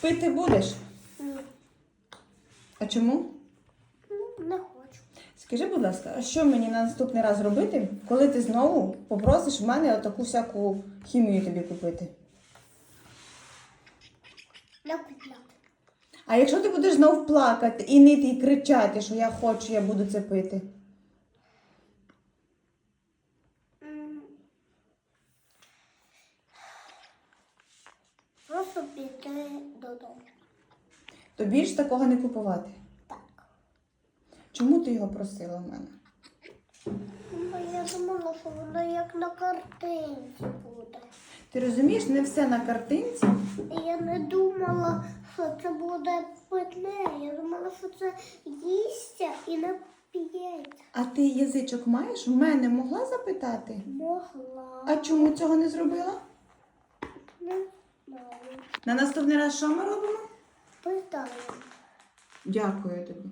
Пити будеш? Ні, А чому? ну, не хочу. Скажи, будь ласка, а що мені на наступний раз робити, коли ти знову попросиш в мене отаку всяку хімію тобі купити? Не купляти. А якщо ти будеш знов плакати і нити і кричати, що я хочу, я буду це пити? Просто піти додому. То більш такого не купувати. Так. Чому ти його просила в мене? Ну, я думала, що воно як на картинці буде. Ти розумієш, не все на картинці. Я не думала, що це буде питне. Я думала, що це їсться і не п'ється. А ти язичок маєш? В мене могла запитати? Могла. А чому цього не зробила? На наступний раз що ми робимо? Питання. Дякую тобі.